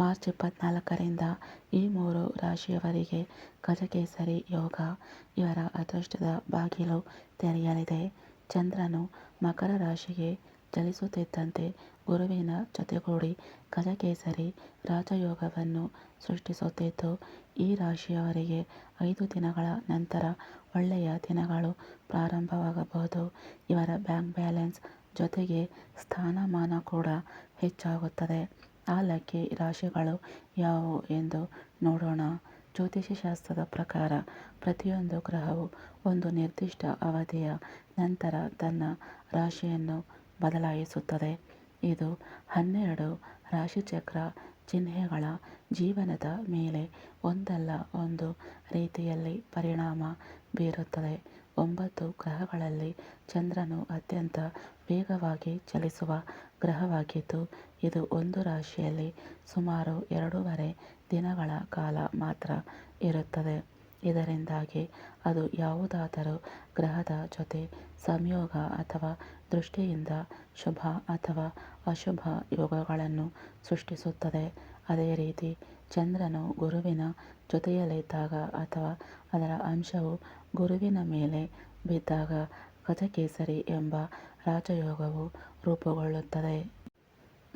March ಇಪ್ಪತ್ನಾಲ್ಕರಿಂದ ಈ ಮೂರು ರಾಶಿಯವರಿಗೆ ಗಜಕೇಸರಿ ಯೋಗ, ಇವರ ಅದೃಷ್ಟದ ಬಾಗಿಲು ತೆರೆಯಲಿದೆ. ಚಂದ್ರನು ಮಕರ ರಾಶಿಗೆ ಚಲಿಸುತ್ತಿದ್ದಂತೆ ಗುರುವಿನ ಜೊತೆಗೂಡಿ ಗಜಕೇಸರಿ ರಾಜಯೋಗವನ್ನು ಸೃಷ್ಟಿಸುತ್ತಿದ್ದು, ಈ ರಾಶಿಯವರಿಗೆ ಐದು ದಿನಗಳ ನಂತರ ಒಳ್ಳೆಯ ದಿನಗಳು ಪ್ರಾರಂಭವಾಗಬಹುದು. ಇವರ ಬ್ಯಾಂಕ್ ಬ್ಯಾಲೆನ್ಸ್ ಜೊತೆಗೆ ಸ್ಥಾನಮಾನ ಕೂಡ ಹೆಚ್ಚಾಗುತ್ತದೆ. ಆ ಲಕ್ಕಿ ರಾಶಿಗಳು ಯಾವುವು ಎಂದು ನೋಡೋಣ. ಜ್ಯೋತಿಷ್ಯಶಾಸ್ತ್ರದ ಪ್ರಕಾರ ಪ್ರತಿಯೊಂದು ಗ್ರಹವು ಒಂದು ನಿರ್ದಿಷ್ಟ ಅವಧಿಯ ನಂತರ ತನ್ನ ರಾಶಿಯನ್ನು ಬದಲಾಯಿಸುತ್ತದೆ. ಇದು ಹನ್ನೆರಡು ರಾಶಿಚಕ್ರ ಚಿಹ್ನೆಗಳ ಜೀವನದ ಮೇಲೆ ಒಂದಲ್ಲ ಒಂದು ರೀತಿಯಲ್ಲಿ ಪರಿಣಾಮ ಬೀರುತ್ತದೆ. ಒಂಬತ್ತು ಗ್ರಹಗಳಲ್ಲಿ ಚಂದ್ರನು ಅತ್ಯಂತ ವೇಗವಾಗಿ ಚಲಿಸುವ ಗ್ರಹವಾಗಿದ್ದು, ಇದು ಒಂದು ರಾಶಿಯಲ್ಲಿ ಸುಮಾರು ಎರಡೂವರೆ ದಿನಗಳ ಕಾಲ ಮಾತ್ರ ಇರುತ್ತದೆ. ಇದರಿಂದಾಗಿ ಅದು ಯಾವುದಾದರೂ ಗ್ರಹದ ಜೊತೆ ಸಂಯೋಗ ಅಥವಾ ದೃಷ್ಟಿಯಿಂದ ಶುಭ ಅಥವಾ ಅಶುಭ ಯೋಗಗಳನ್ನು ಸೃಷ್ಟಿಸುತ್ತದೆ. ಅದೇ ರೀತಿ ಚಂದ್ರನು ಗುರುವಿನ ಜೊತೆಯಲ್ಲಿದ್ದಾಗ ಅಥವಾ ಅದರ ಅಂಶವು ಗುರುವಿನ ಮೇಲೆ ಬಿದ್ದಾಗ ಗಜಕೇಸರಿ ಎಂಬ ರಾಜಯೋಗವು ರೂಪುಗೊಳ್ಳುತ್ತದೆ.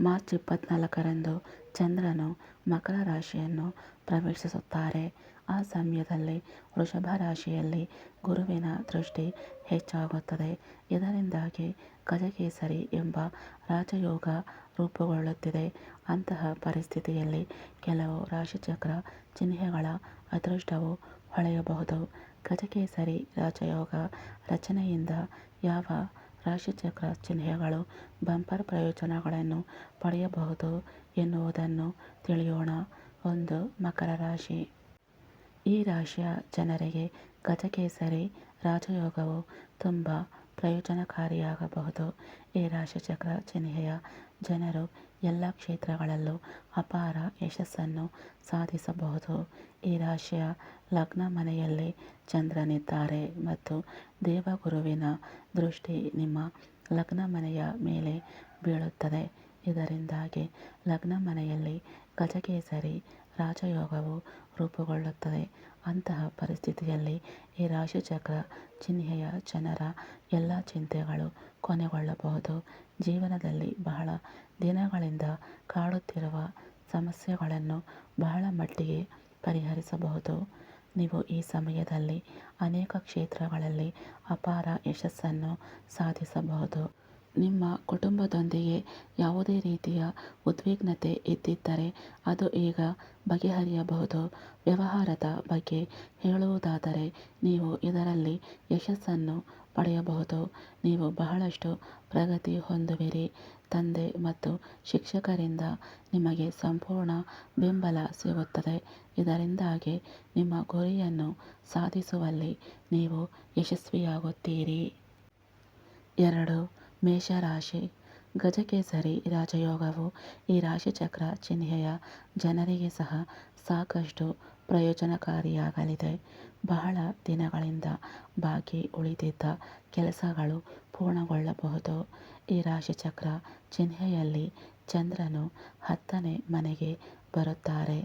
ಮಾರ್ಚ್ ಇಪ್ಪತ್ನಾಲ್ಕರಂದು ಚಂದ್ರನು ಮಕರ ರಾಶಿಯನ್ನು ಪ್ರವೇಶಿಸುತ್ತಾರೆ. ಆ ಸಮಯದಲ್ಲಿ ವೃಷಭ ರಾಶಿಯಲ್ಲಿ ಗುರುವಿನ ದೃಷ್ಟಿ ಹೆಚ್ಚಾಗುತ್ತದೆ. ಇದರಿಂದಾಗಿ ಗಜಕೇಸರಿ ಎಂಬ ರಾಜಯೋಗ ರೂಪುಗೊಳ್ಳುತ್ತಿದೆ. ಅಂತಹ ಪರಿಸ್ಥಿತಿಯಲ್ಲಿ ಕೆಲವು ರಾಶಿಚಕ್ರ ಚಿಹ್ನೆಗಳ ಅದೃಷ್ಟವು ಹೊಳೆಯಬಹುದು. ಗಜಕೇಸರಿ ರಾಜಯೋಗ ರಚನೆಯಿಂದ ಯಾವ ರಾಶಿಚಕ್ರ ಚಿಹ್ನೆಗಳು ಬಂಪರ್ ಪ್ರಯೋಜನಗಳನ್ನು ಪಡೆಯಬಹುದು ಎನ್ನುವುದನ್ನು ತಿಳಿಯೋಣ. ಒಂದು ಮಕರ ರಾಶಿ. ಈ ರಾಶಿಯ ಜನರಿಗೆ ಗಜಕೇಸರಿ ರಾಜಯೋಗವು ತುಂಬ ಪ್ರಯೋಜನಕಾರಿಯಾಗಬಹುದು. ಈ ರಾಶಿಚಕ್ರ ಚಿಹ್ನೆಯ ಜನರು ಎಲ್ಲ ಕ್ಷೇತ್ರಗಳಲ್ಲೂ ಅಪಾರ ಯಶಸ್ಸನ್ನು ಸಾಧಿಸಬಹುದು. ಈ ರಾಶಿಯ ಲಗ್ನ ಮನೆಯಲ್ಲಿ ಚಂದ್ರನಿದ್ದಾರೆ ಮತ್ತು ದೇವಗುರುವಿನ ದೃಷ್ಟಿ ನಿಮ್ಮ ಲಗ್ನ ಮನೆಯ ಮೇಲೆ ಬೀಳುತ್ತದೆ. ಇದರಿಂದಾಗಿ ಲಗ್ನ ಮನೆಯಲ್ಲಿ ಗಜಕೇಸರಿ ರಾಜಯೋಗವು ರೂಪುಗೊಳ್ಳುತ್ತದೆ. ಅಂತಹ ಪರಿಸ್ಥಿತಿಯಲ್ಲಿ ಈ ರಾಶಿಚಕ್ರ, ಚಿಹ್ನೆಯ ಜನರ ಎಲ್ಲ ಚಿಂತೆಗಳು ಕೊನೆಗೊಳ್ಳಬಹುದು. ಜೀವನದಲ್ಲಿ ಬಹಳ ದಿನಗಳಿಂದ ಕಾಡುತ್ತಿರುವ ಸಮಸ್ಯೆಗಳನ್ನು ಬಹಳ ಮಟ್ಟಿಗೆ ಪರಿಹರಿಸಬಹುದು. ನೀವು ಈ ಸಮಯದಲ್ಲಿ ಅನೇಕ ಕ್ಷೇತ್ರಗಳಲ್ಲಿ ಅಪಾರ ಯಶಸ್ಸನ್ನು ಸಾಧಿಸಬಹುದು. ನಿಮ್ಮ ಕುಟುಂಬದೊಂದಿಗೆ ಯಾವುದೇ ರೀತಿಯ ಉದ್ವಿಗ್ನತೆ ಇದ್ದಿದ್ದರೆ ಅದು ಈಗ ಬಗೆಹರಿಯಬಹುದು. ವ್ಯವಹಾರದ ಬಗ್ಗೆ ಹೇಳುವುದಾದರೆ, ನೀವು ಇದರಲ್ಲಿ ಯಶಸ್ಸನ್ನು ಪಡೆಯಬಹುದು. ನೀವು ಬಹಳಷ್ಟು ಪ್ರಗತಿ ಹೊಂದುವಿರಿ. ತಂದೆ ಮತ್ತು ಶಿಕ್ಷಕರಿಂದ ನಿಮಗೆ ಸಂಪೂರ್ಣ ಬೆಂಬಲ ಸಿಗುತ್ತದೆ. ಇದರಿಂದಾಗಿ ನಿಮ್ಮ ಗುರಿಯನ್ನು ಸಾಧಿಸುವಲ್ಲಿ ನೀವು ಯಶಸ್ವಿಯಾಗುತ್ತೀರಿ. ಎರಡು ಮೇಷರಾಶಿ ಗಜಕೇಸರಿ ರಾಜಯೋಗವು ಈ ರಾಶಿಚಕ್ರ ಚಿಹ್ನೆಯ ಜನರಿಗೆ ಸಹ ಸಾಕಷ್ಟು ಪ್ರಯೋಜನಕಾರಿಯಾಗಲಿದೆ. ಬಹಳ ದಿನಗಳಿಂದ ಬಾಕಿ ಉಳಿದಿದ್ದ ಕೆಲಸಗಳು ಪೂರ್ಣಗೊಳ್ಳಬಹುದು. ಈ ರಾಶಿಚಕ್ರ ಚಿಹ್ನೆಯಲ್ಲಿ ಚಂದ್ರನು ಹತ್ತನೇ ಮನೆಗೆ ಬರುತ್ತಾರೆ.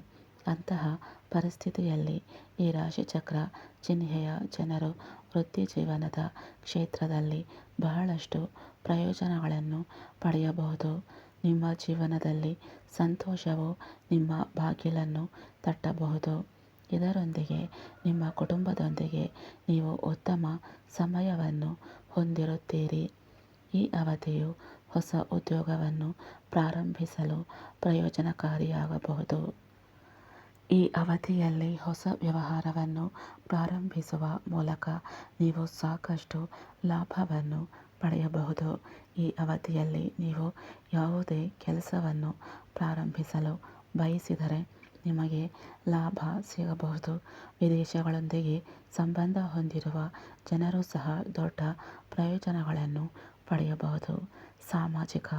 ಅಂತಹ ಪರಿಸ್ಥಿತಿಯಲ್ಲಿ ಈ ರಾಶಿಚಕ್ರ ಚಿಹ್ನೆಯ ಜನರು ವೃತ್ತಿಜೀವನದ ಕ್ಷೇತ್ರದಲ್ಲಿ ಬಹಳಷ್ಟು ಪ್ರಯೋಜನಗಳನ್ನು ಪಡೆಯಬಹುದು. ನಿಮ್ಮ ಜೀವನದಲ್ಲಿ ಸಂತೋಷವು ನಿಮ್ಮ ಬಾಗಿಲನ್ನು ತಟ್ಟಬಹುದು. ಇದರೊಂದಿಗೆ ನಿಮ್ಮ ಕುಟುಂಬದೊಂದಿಗೆ ನೀವು ಉತ್ತಮ ಸಮಯವನ್ನು ಹೊಂದಿರುತ್ತೀರಿ. ಈ ಅವಧಿಯು ಹೊಸ ಉದ್ಯೋಗವನ್ನು ಪ್ರಾರಂಭಿಸಲು ಪ್ರಯೋಜನಕಾರಿಯಾಗಬಹುದು. ಈ ಅವಧಿಯಲ್ಲಿ ಹೊಸ ವ್ಯವಹಾರವನ್ನು ಪ್ರಾರಂಭಿಸುವ ಮೂಲಕ ನೀವು ಸಾಕಷ್ಟು ಲಾಭವನ್ನು ಪಡೆಯಬಹುದು. ಈ ಅವಧಿಯಲ್ಲಿ ನೀವು ಯಾವುದೇ ಕೆಲಸವನ್ನು ಪ್ರಾರಂಭಿಸಲು ಬಯಸಿದರೆ ನಿಮಗೆ ಲಾಭ ಸಿಗಬಹುದು. ವಿದೇಶಗಳೊಂದಿಗೆ ಸಂಬಂಧ ಹೊಂದಿರುವ ಜನರು ಸಹ ದೊಡ್ಡ ಪ್ರಯೋಜನಗಳನ್ನು ಪಡೆಯಬಹುದು. ಸಾಮಾಜಿಕ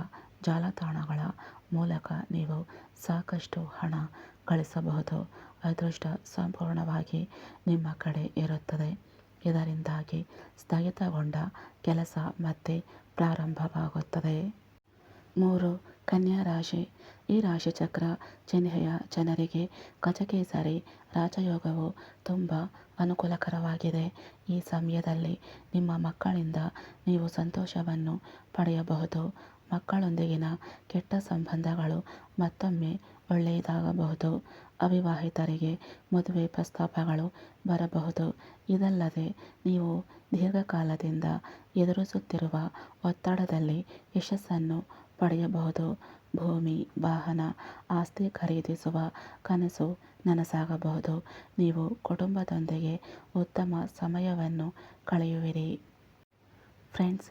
ಜಾಲತಾಣಗಳ ಮೂಲಕ ನೀವು ಸಾಕಷ್ಟು ಹಣ ಗಳಿಸಬಹುದು ಅದೃಷ್ಟ ಸಂಪೂರ್ಣವಾಗಿ ನಿಮ್ಮ ಕಡೆ ಇರುತ್ತದೆ. ಇದರಿಂದಾಗಿ ಸ್ಥಗಿತಗೊಂಡ ಕೆಲಸ ಮತ್ತೆ ಪ್ರಾರಂಭವಾಗುತ್ತದೆ. ಮೂರು, ಕನ್ಯಾ ರಾಶಿ. ಈ ರಾಶಿಚಕ್ರ ಚಿಹ್ನೆಯ ಜನರಿಗೆ ಗಜಕೇಸರಿ ರಾಜಯೋಗವು ತುಂಬ ಅನುಕೂಲಕರವಾಗಿದೆ. ಈ ಸಮಯದಲ್ಲಿ ನಿಮ್ಮ ಮಕ್ಕಳಿಂದ ನೀವು ಸಂತೋಷವನ್ನು ಪಡೆಯಬಹುದು. ಮಕ್ಕಳೊಂದಿಗಿನ ಕೆಟ್ಟ ಸಂಬಂಧಗಳು ಮತ್ತೊಮ್ಮೆ ಒಳ್ಳೆಯದಾಗಬಹುದು. ಅವಿವಾಹಿತರಿಗೆ ಮದುವೆ ಪ್ರಸ್ತಾಪಗಳು ಬರಬಹುದು. ಇದಲ್ಲದೆ ನೀವು ದೀರ್ಘಕಾಲದಿಂದ ಎದುರಿಸುತ್ತಿರುವ ಒತ್ತಡದಲ್ಲಿ ಯಶಸ್ಸನ್ನು ಪಡೆಯಬಹುದು. ಭೂಮಿ, ವಾಹನ, ಆಸ್ತಿ ಖರೀದಿಸುವ ಕನಸು ನನಸಾಗಬಹುದು. ನೀವು ಕುಟುಂಬದೊಂದಿಗೆ ಉತ್ತಮ ಸಮಯವನ್ನು ಕಳೆಯುವಿರಿ. ಫ್ರೆಂಡ್ಸ್